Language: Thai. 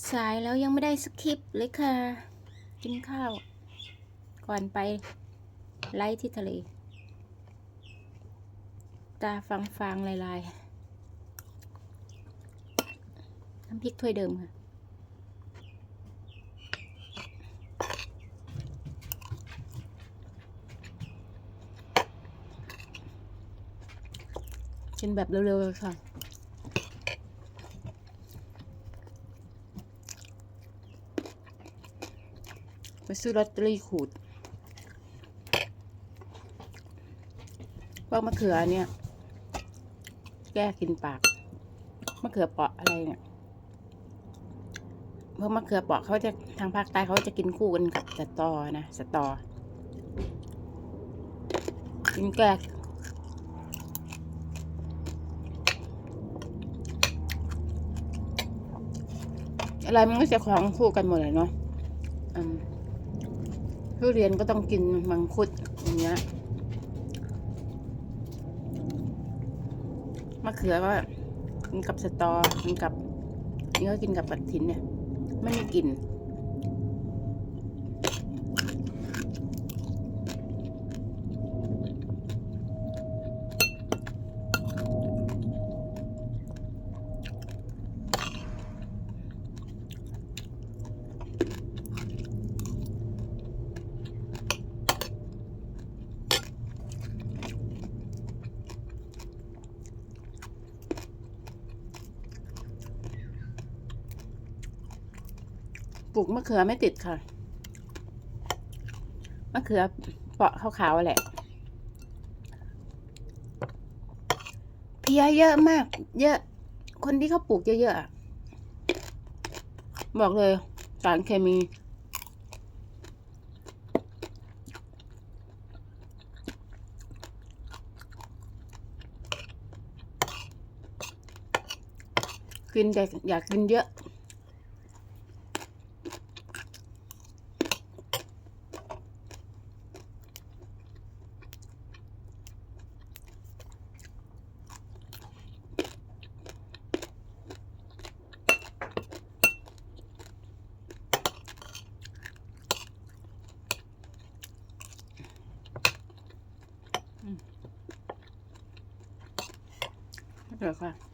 สายแล้วยังไม่ได้สคริปต์เลยค่ะ กินข้าว ก่อนไปไล่ที่ทะเล ตาฟางฟางลายๆน้ำพริกถ้วยเดิมค่ะ กินแบบเร็วๆเลยค่ะ ซื้อลอตเตอรี่ขูดพวกมะเขือเนี่ย แก้กินปาก มะเขือเปาะอะไรเนี่ยพวกมะเขือเปาะเขาจะทางภาคใต้เขาจะกินคู่กันกับสตอนะสตอ กินแก้อะไรมันก็จะของคู่กันหมดเลยเนาะ อืม ทุเรียนก็ต้องกินมังคุดอย่างเงี้ยมะเขือว่ากินกับสตอกินกับนี่ก็กินกับกระถินเนี่ย ไม่มีกลิ่น ปลูกมะเขือไม่ติดค่ะ มะเขือเปาะขาวๆแหละ เพียเยอะมาก เยอะ คนที่เขาปลูกเยอะๆ บอกเลยสารเคมี กินแต่อยากกินเยอะ เดี๋ยวค่ะ